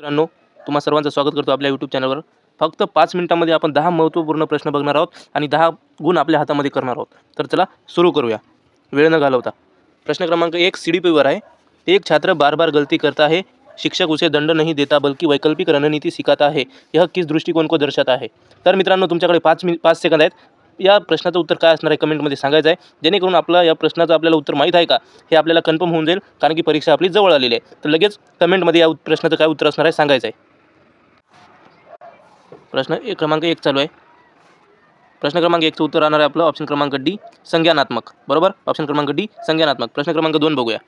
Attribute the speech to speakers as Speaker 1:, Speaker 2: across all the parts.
Speaker 1: मित्रांनो तुम्हा सर्वांचं स्वागत करतो आपल्या यूट्यूब चॅनलवर फक्त पाच मिनिटांमध्ये आपण दहा महत्त्वपूर्ण प्रश्न बघणार आहोत आणि दहा गुण आपल्या हातामध्ये करणार आहोत. तर चला सुरू करूया. वेळ न घालवता. प्रश्न क्रमांक एक सी डी पीवर आहे. एक छात्र बार बार गलती करता है शिक्षक उसे दंड नहीं देता बल्कि वैकल्पिक रणनीती सिखाता है यह किस दृष्टिकोन को दर्शाता आहे? तर मित्रांनो तुमच्याकडे पाच मि पाच सेकंद आहेत. या प्रश्नाचं उत्तर काय असणार आहे कमेंटमध्ये सांगायचं आहे. जेणेकरून आपला या प्रश्नाचं आपल्याला उत्तर माहीत आहे का? हे आपल्याला कन्फर्म होऊन जाईल कारण की परीक्षा आपली जवळ आलेली आहे. तर लगेच कमेंटमध्ये या प्रश्नाचं काय उत्तर असणार आहे सांगायचं आहे. प्रश्न एक क्रमांक एक चालू आहे. प्रश्न क्रमांक एकचं उत्तर राहणार आहे आपलं ऑप्शन क्रमांक डी संज्ञानात्मक. बरोबर? ऑप्शन क्रमांक डी संज्ञानात्मक. प्रश्न क्रमांक दोन बघूया.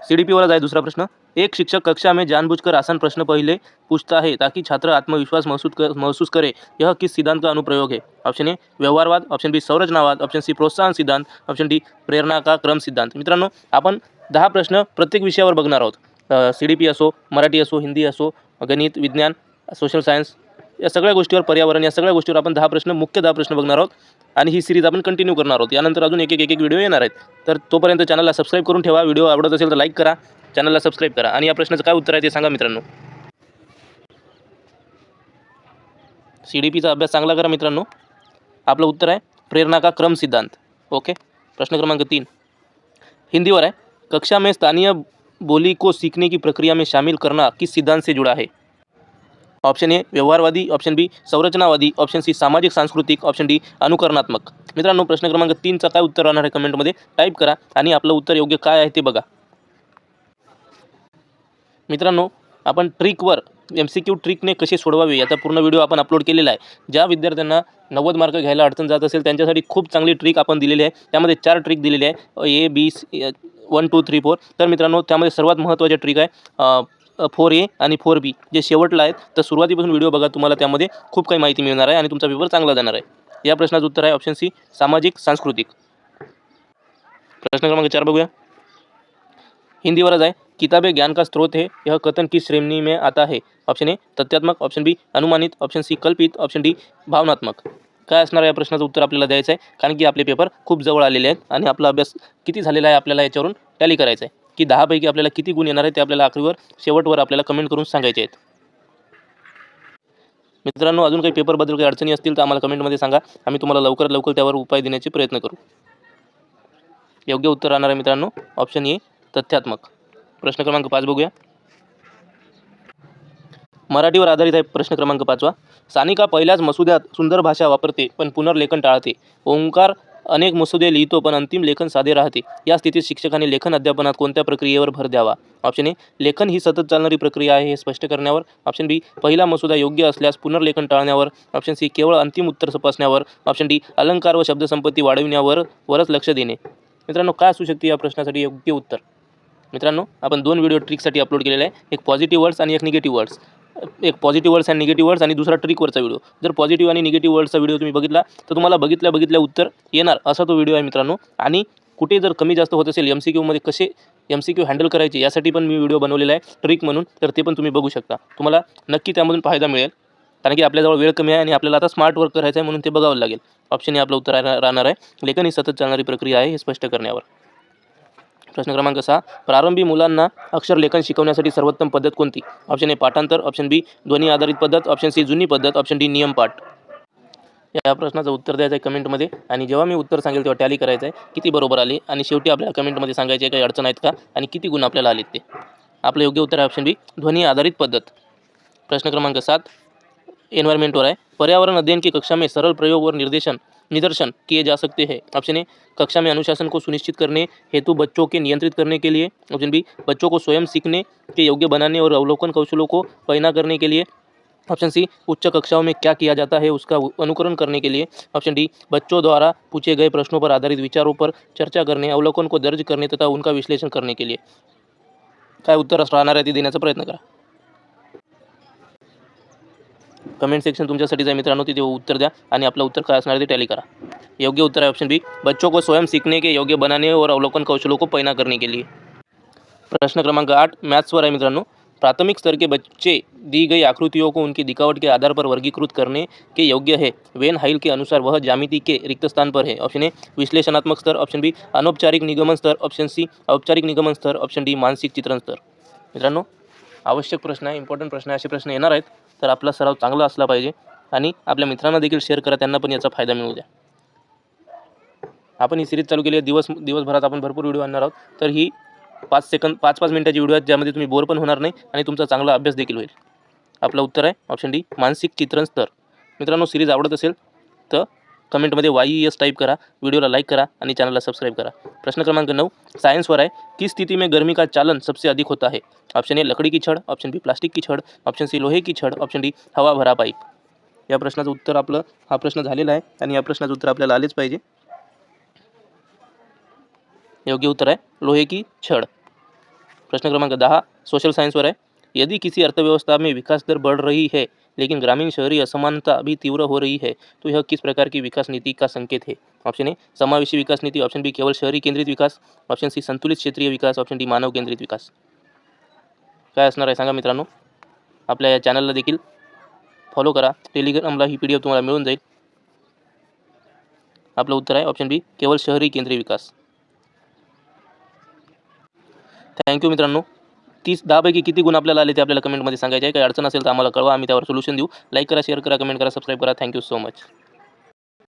Speaker 1: सी डी पीवाला आहे दुसरा प्रश्न. एक शिक्षक कक्षा में जानबूझकर आसान प्रश्न पहले पूछता है ताकि छात्र आत्मविश्वास महसूस कर महसूस करे। यह किस सिद्धांत का अनुप्रयोग है? ऑप्शन ए व्यवहारवाद। ऑप्शन बी संरचनावाद। ऑप्शन सी प्रोत्साहन सिद्धांत। ऑप्शन डी प्रेरणा का क्रम सिद्धांत। मित्रांनो आपण दहा प्रश्न प्रत्येक विषयावर बघणार आहोत. सी डी पी असो मराठी असो हिंदी असो गणित विज्ञान सोशल सायन्स या सगळ्या गोष्टीवर पर्यावरण या सगळ्या गोष्टीवर आपण दहा प्रश्न मुख्य दहा प्रश्न बघणार आहोत. आणि ही सिरीज आपण कंटिन्यू करणार आहोत. यानंतर अजून एक एक एक व्हिडिओ येणार आहेत. तर तोपर्यंत चॅनलला सबस्क्राईब करून ठेवा. व्हिडिओ आवडत असेल तर लाईक करा. चॅनलला सबस्क्राईब करा आणि या प्रश्नाचं काय उत्तर आहे ते सांगा मित्रांनो. सी डी पीचा अभ्यास चांगला करा मित्रांनो. आपलं उत्तर आहे प्रेरणा का क्रम सिद्धांत. ओके? प्रश्न क्रमांक तीन. हिंदीवर आहे कक्षा में स्थानीय बोली को सीखने की प्रक्रिया में शामिल करना किस सिद्धांत से जुड़ा है? ऑप्शन ए व्यवहारवादी. ऑप्शन बी संरचनावादी. ऑप्शन सी सामाजिक सांस्कृतिक. ऑप्शन डी अनुकरणात्मक. मित्रांनो प्रश्न क्रमांक तीनचा काय उत्तर राहणार आहे कमेंटमध्ये? टाईप करा आणि आपलं उत्तर योग्य काय आहे ते बघा. मित्रांनो आपण ट्रिकवर एम सी क्यू ट्रिकने कसे सोडवावे याचा पूर्ण व्हिडिओ आपण अपलोड केलेला आहे. ज्या विद्यार्थ्यांना नव्वद मार्क घ्यायला अडचण जात असेल त्यांच्यासाठी खूप चांगली ट्रिक आपण दिलेली आहे. त्यामध्ये चार ट्रिक दिलेली आहे. A B one two three four. तर मित्रांनो त्यामध्ये सर्वात महत्त्वाचे ट्रिक आहे फोर ए आणि फोर बी. जे शेवटला आहेत तर सुरुवातीपासून व्हिडिओ बघा तुम्हाला त्यामध्ये खूप काही माहिती मिळणार आहे आणि तुमचा पेपर चांगला जाणार आहे. या प्रश्नाचं उत्तर आहे ऑप्शन सी सामाजिक सांस्कृतिक. प्रश्न क्रमांक चार बघूया. हिंदीवरच आहे. किताबें ज्ञान का स्रोत है यह कथन किस श्रेणी में आता है? ऑप्शन ए तथ्यात्मक. ऑप्शन बी अनुमानित. ऑप्शन सी कल्पित. ऑप्शन डी भावनात्मक. काय असणार या प्रश्नाचं उत्तर आपल्याला द्यायचं आहे कारण की आपले पेपर खूप जवळ आलेले आहेत आणि आपला अभ्यास किती झालेला आहे आपल्याला याच्यावरून टॅली करायचं आहे की दहापैकी आपल्याला किती गुण येणार आहे ते आपल्याला आखरीवर शेवटवर आपल्याला कमेंट करून सांगायचे आहेत. मित्रांनो अजून काही पेपरबद्दल काही अडचणी असतील तर आम्हाला कमेंटमध्ये सांगा. आम्ही तुम्हाला लवकरात लवकर त्यावर उपाय देण्याचे प्रयत्न करू. योग्य उत्तर राहणार आहे मित्रांनो. ऑप्शन ए तथ्यात्मक. प्रश्न क्रमांक पाच बघूया. मराठीवर आधारित आहे प्रश्न क्रमांक पाचवा. सानिका पहिल्याच मसुद्यात सुंदर भाषा वापरते पण पुनर्लेखन टाळते. ओंकार अनेक मसुदे लिहितो पण अंतिम लेखन साधे राहते. या स्थितीत शिक्षकांनी लेखन अध्यापनात कोणत्या प्रक्रियेवर भर द्यावा? ऑप्शन ए लेखन ही सतत चालणारी प्रक्रिया आहे हे स्पष्ट करण्यावर. ऑप्शन बी पहिला मसुदा योग्य असल्यास पुनर्लेखन टाळण्यावर. ऑप्शन सी केवळ अंतिम उत्तर तपासण्यावर ऑप्शन डी अलंकार व शब्दसंपत्ती वाढविण्यावर वरच लक्ष देणे. मित्रांनो काय असू शकते या प्रश्नासाठी योग्य उत्तर? मित्रांनो आपण दोन व्हिडिओ ट्रिकसाठी अपलोड केलेले आहे. एक पॉझिटिव्ह वर्ड्स आणि एक निगेटिव्ह वर्ड्स एक पॉझिटिव्ह वर्ड्स आणि निगेटिव्ह वर्ड्स आणि दुसरा ट्रिकवरचा व्हिडिओ जर पॉझिटिव्ह आणि निगेटिव्ह वर्ड्सचा व्हिडिओ तुम्ही बघितला तर तुम्हाला बघितल्या बघितल्या उत्तर येणार. असा तो व्हिडिओ आहे मित्रांनो. आणि कुठे जर कमी जास्त होत असेल एम सी क्यूमध्ये कसे एम सी क्यू हँडल करायचे यासाठी पण मी व्हिडिओ बनवलेला आहे. ट्रिक म्हणून तर ते पण तुम्ही बघू शकता. तुम्हाला नक्की त्यामधून फायदा मिळेल. कारण की आपल्याजवळ वेळ कमी आहे आणि आपल्याला आता स्मार्ट वर्क करायचं आहे म्हणून ते बघावं लागेल. ऑप्शन हे आपलं उत्तर राहणार आहे. लेखन ही सतत चालणारी प्रक्रिया आहे हे स्पष्ट करण्यावर. प्रश्न क्रमांक सहा. प्रारंभी मुलांना अक्षरलेखन शिकवण्यासाठी सर्वोत्तम पद्धत कोणती? ऑप्शन ए पाठांतर. ऑप्शन बी ध्वनी आधारित पद्धत. ऑप्शन सी जुनी पद्धत. ऑप्शन डी नियम पाठ. या प्रश्नाचं उत्तर द्यायचं आहे कमेंटमध्ये. आणि जेव्हा मी उत्तर सांगेल तेव्हा टॅली करायचं आहे. किती बरोबर आले? आणि शेवटी आपल्याला कमेंटमध्ये सांगायचे काही अडचण आहेत का? आणि किती गुण आपल्याला आलेत ते? आपलं योग्य उत्तर आहे ऑप्शन बी ध्वनी आधारित पद्धत. प्रश्न क्रमांक सात. एनवायरमेंटवर आहे. पर्यावरण अध्ययन की कक्षा में सरल प्रयोग और निर्देशन निदर्शन किए जा सकते हैं। ऑप्शन ए, कक्षा में अनुशासन को सुनिश्चित करने हेतु बच्चों के नियंत्रित करने के लिए। ऑप्शन बी, बच्चों को स्वयं सीखने के योग्य बनाने और अवलोकन कौशलों को पैना करने के लिए। ऑप्शन सी, उच्च कक्षाओं में क्या किया जाता है उसका अनुकरण करने के लिए। ऑप्शन डी, बच्चों द्वारा पूछे गए प्रश्नों पर आधारित विचारों पर चर्चा करने, अवलोकन को दर्ज करने तथा उनका विश्लेषण करने के लिए। काय उत्तर राहणार आहे ते देण्याचा प्रयत्न करा। कमेंट सेक्शन तुमच्यासाठीच आहे मित्रांनो तिथे उत्तर द्या आणि आपलं उत्तर काय असणार ते टॅली करा. योग्य उत्तर आहे ऑप्शन बी बच्चों को स्वयं सीखने के योग्य बनाने और अवलोकन कौशलों को पैना करने के लिए. प्रश्न क्रमांक आठ मैथ्सवर आहे मित्रांनो. प्राथमिक स्तर के बच्चे दी गई आकृतियों को उनकी दिखावट के आधार पर वर्गीकृत करने के योग्य है. वेन हाइल के अनुसार वह ज्यामिति के रिक्त स्थान पर है. ऑप्शन ए विश्लेषणात्मक स्तर. ऑप्शन बी अनौपचारिक निगमन स्तर. ऑप्शन सी औपचारिक निगमन स्तर. ऑप्शन डी मानसिक चित्रण स्तर. मित्रांनो आवश्यक प्रश्न आहे इम्पॉर्टंट प्रश्न आहे असे प्रश्न येणार आहेत. तर आपला सराव चांगला असला पाहिजे. आणि आपल्या मित्रांना देखील शेअर करा त्यांना पण याचा फायदा मिळू द्या. आपण ही सिरीज चालू केली आहे दिवस दिवसभरात आपण भरपूर व्हिडिओ आणणार आहोत. तर ही पाच सेकंद पाच पाच मिनिटाची व्हिडिओ आहेत ज्यामध्ये तुम्ही बोर पण होणार नाही आणि तुमचा चांगला अभ्यास देखील होईल. आपलं उत्तर आहे ऑप्शन डी मानसिक चित्रण स्तर. मित्रांनो सिरीज आवडत असेल तर कमेंटमध्ये वाई एस टाईप करा व्हिडिओला लाईक करा आणि चॅनलला सबस्क्राईब करा. प्रश्न क्रमांक नऊ सायन्सवर आहे. की स्थिति में गर्मी का चालन सबसे अधिक होता है? ऑप्शन ए लकड़ी की छड़. ऑप्शन बी प्लास्टिक की छड़. ऑप्शन सी लोहे की छड़. ऑप्शन डी हवा भरा पाईप. या प्रश्नाचं उत्तर आपलं हा प्रश्न झालेला आहे आणि या प्रश्नाचं उत्तर आपल्याला आलेच पाहिजे. योग्य उत्तर आहे लोहे की छड़. प्रश्न क्रमांक दहा सोशल सायन्सवर आहे. यदि किसी अर्थव्यवस्था में विकास दर बढ़ रही है, लेकिन ग्रामीण शहरी असमानता भी तीव्र हो रही है तो यह किस प्रकार की विकास नीति का संकेत है? ऑप्शन ए, समावेशी विकास नीति, ऑप्शन बी, केवल शहरी केंद्रित विकास, ऑप्शन सी, संतुलित क्षेत्रीय विकास, ऑप्शन डी, मानव केंद्रित विकास। काय असणार आहे सांगा मित्रांनो? आपल्या या चॅनलला देखील फॉलो करा. टेलिग्रामला ही पी डी एफ़ तुम्हाला मिळून जाईल. आपलं उत्तर आहे ऑप्शन बी केवळ शहरी केंद्रीय विकास. थँक्यू मित्रांनो. तीस दहापैकी किती गुण आपल्याला आले ते आपल्याला कमेंटमध्ये सांगायचे आहे. काही अडचण असेल तर आम्हाला कळवा आम्ही त्यावर सोल्युशन देऊ. लाईक करा शेअर करा कमेंट करा सबस्क्राईब करा. Thank you so much